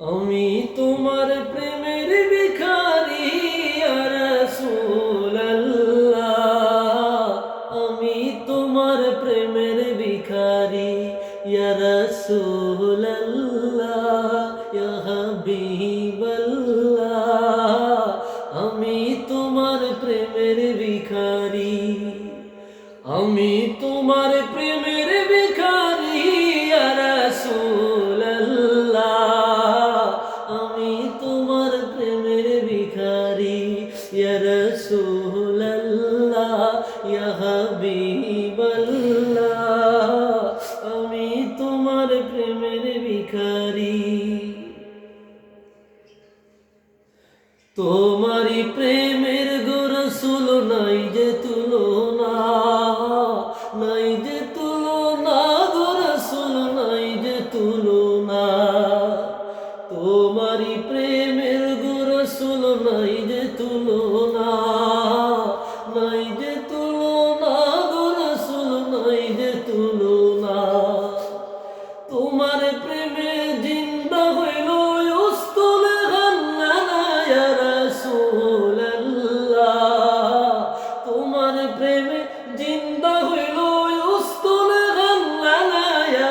আমি তোমার প্রেমের ভিখারি রাসূলুল্লাহ। আমি তোমার প্রেমের ভিখারি হাবিবাল্লাহ। আমি তোমার প্রেমের ভিখারি। আমি তোমার প্রেমের ভিখারি ইয়া রাসূলুল্লাহ ইয়া হাবিবাল্লাহ আমি তোমার প্রেমের ভিখারি। তোমারি প্রেমের গোরসুল নাই যে তুলনা, নাই যে তুলনা, গোরসুল নাই যে তুলনা। তোমারি প্রেমের গোরসুল নাই যে তুলনা নাই যে তুলনা গোরসুল নাই যে তুলনা। তোমার প্রেমে জিন্দা হইল উস্তুল গান্নানা ইয়া রাসূলুল্লাহ। তোমার প্রেমে জিন্দা হইল উস্তুল গান্নানা ইয়া